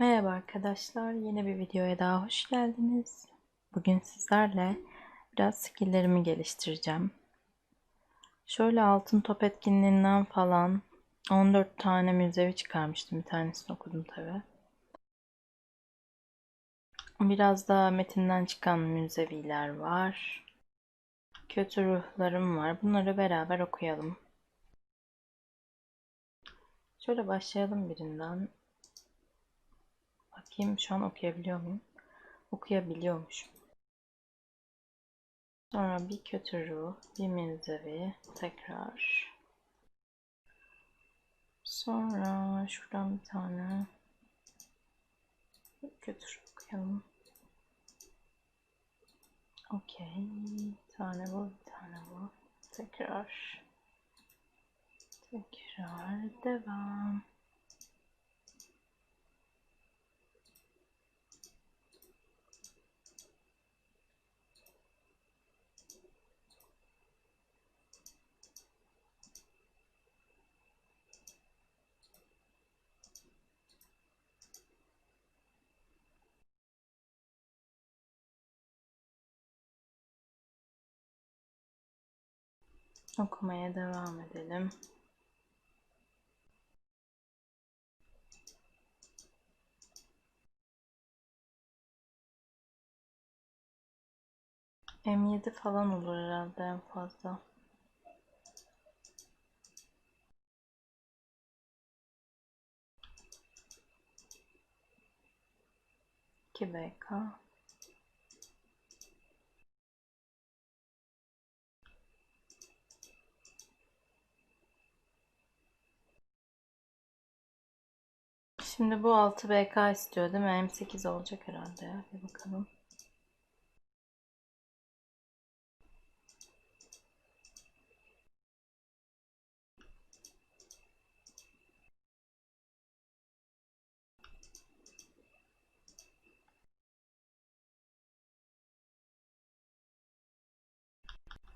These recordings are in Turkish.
Merhaba arkadaşlar, yeni bir videoya daha hoş geldiniz. Bugün sizlerle biraz skilllerimi geliştireceğim. Şöyle altın top etkinliğinden falan 14 tane müzevi çıkarmıştım. Bir tanesini okudum tabi. Biraz da metinden çıkan müzeviler var. Kötü ruhlarım var. Bunları beraber okuyalım. Şöyle başlayalım birinden. Bakayım şu an okuyabiliyor muyum? Okuyabiliyormuşum. Sonra bir kötü ruh, bir menzevi, tekrar. Sonra şuradan bir tane kötü ruh okuyalım. Okey. Tane bu, bir tane bu. Tekrar. Tekrar devam. Okumaya devam edelim. M7 falan olur herhalde en fazla. İki BK. Şimdi bu 6 BK istiyor değil mi? M8 olacak herhalde ya. Bir bakalım.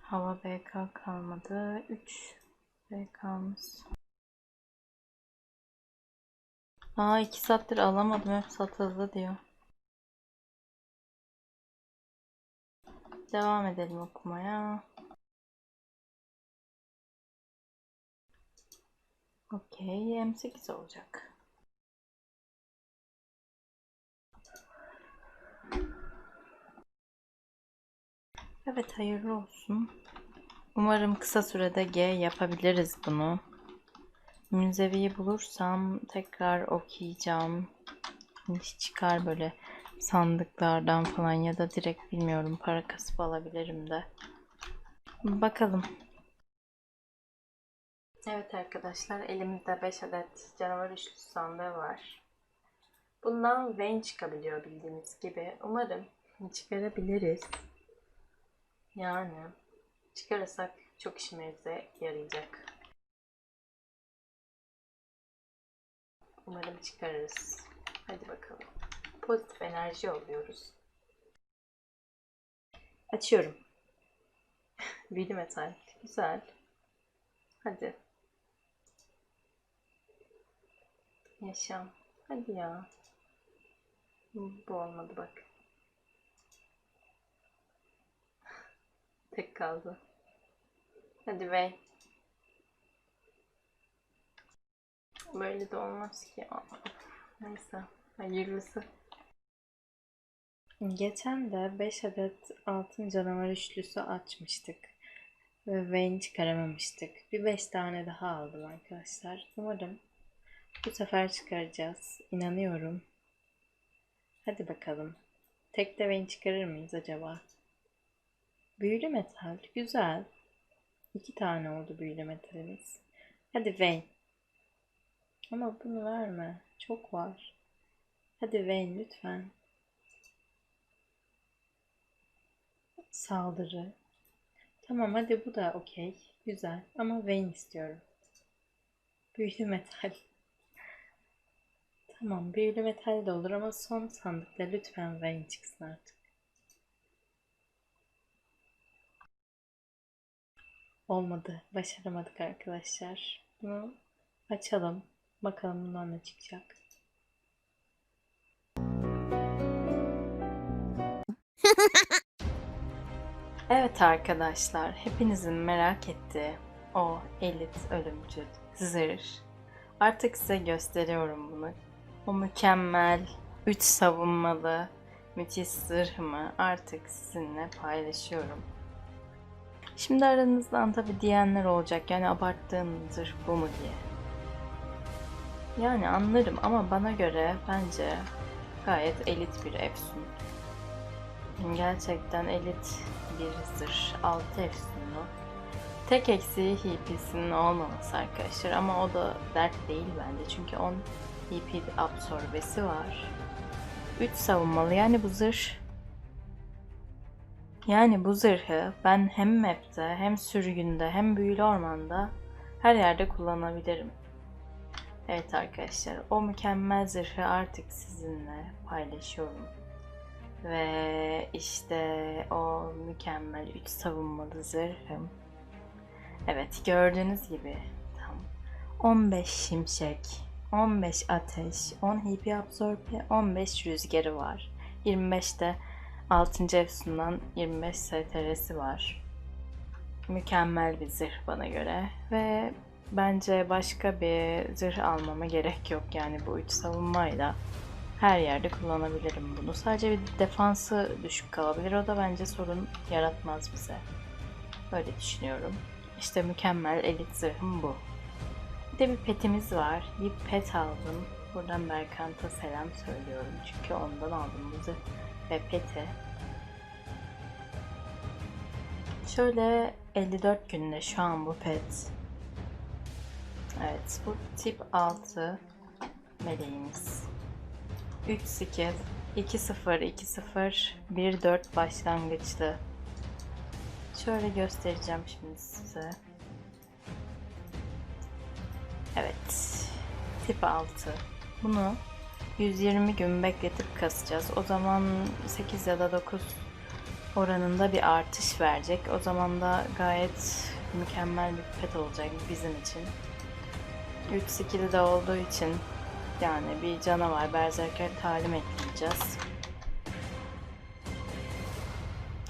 Hava BK kalmadı. 3 BK'mız. Aa 2 saattir alamadım. Hep satıldı diyor. Devam edelim okumaya. Okey. M8 olacak. Evet hayırlı olsun. Umarım kısa sürede G yapabiliriz bunu. Münzeviyi bulursam tekrar okuyacağım. Hiç çıkar böyle sandıklardan falan ya da direkt bilmiyorum para kasıp alabilirim de. Bakalım. Evet arkadaşlar elimizde 5 adet canavar üçlüsü sandığı var. Bundan Vayne çıkabiliyor bildiğiniz gibi. Umarım çıkarabiliriz. Yani çıkarırsak çok işimize yarayacak. Umarım çıkarırız. Hadi bakalım. Pozitif enerji yolluyoruz. Açıyorum. Büyülü metal. Güzel. Hadi. Yaşam. Hadi ya. Bu olmadı bak. Tek kaldı. Hadi bey. Böyle de olmaz ki. Neyse. Hayırlısı. Geçen de 5 adet altın canavar üçlüsü açmıştık. Ve Vayne çıkaramamıştık. Bir 5 tane daha aldım arkadaşlar. Umarım bu sefer çıkaracağız. İnanıyorum. Hadi bakalım. Tek de Vayne çıkarır mıyız acaba? Büyülü metal. Güzel. İki tane oldu büyülü metalimiz. Hadi Vayne. Ama bunu verme. Çok var. Hadi Vayne lütfen. Saldırı. Tamam hadi bu da okey. Güzel. Ama Vayne istiyorum. Büyülü metal. Tamam büyülü metal de olur ama son sandıkta lütfen Vayne çıksın artık. Olmadı. Başaramadık arkadaşlar. Bunu açalım. Bakalım bundan ne çıkacak. evet arkadaşlar, hepinizin merak ettiği o elit ölümcül zırh. Artık size gösteriyorum bunu. O mükemmel, üç savunmalı, müthiş zırhımı artık sizinle paylaşıyorum. Şimdi aranızdan tabi diyenler olacak yani abarttığım zırh bu mu diye. Yani anlarım ama bana göre bence gayet elit bir efsun. Gerçekten elit bir zırh. 6 efsunlu. Tek eksiği HP'sinin olmaması arkadaşlar ama o da dert değil bence çünkü 10 HP absorbesi var. 3 savunmalı yani bu zırh yani bu zırhı ben hem map'te hem sürgünde hem büyülü ormanda her yerde kullanabilirim. Evet arkadaşlar o mükemmel zırhı artık sizinle paylaşıyorum. Ve işte o mükemmel 3 savunmalı zırhım. Evet gördüğünüz gibi tam 15 şimşek, 15 ateş, 10 HP absorbe, 15 rüzgarı var. 25 de 6. efsundan 25 STR'si var. Mükemmel bir zırh bana göre ve bence başka bir zırh almama gerek yok yani bu üç savunmayla her yerde kullanabilirim bunu. Sadece bir defansı düşük kalabilir. O da bence sorun yaratmaz bize. Böyle düşünüyorum. İşte mükemmel elit zırhım bu. Bir de bir petimiz var. Bir pet aldım. Buradan Berkant'a selam söylüyorum. Çünkü ondan aldım bu zırh ve peti. Şöyle 54 günde şu an bu pet. Evet bu tip 6 meleğimiz. 3 skill 2 0 2 0 1 4 başlangıçlı. Şöyle göstereceğim şimdi size. Evet. Tip 6. Bunu 120 gün bekletip kasacağız. O zaman 8 ya da 9 oranında bir artış verecek. O zaman da gayet mükemmel bir pet olacak bizim için. 3 skill'i de olduğu için yani bir canavar berserker talim ekleyeceğiz.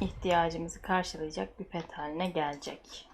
İhtiyacımızı karşılayacak bir pet haline gelecek.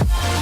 Bye.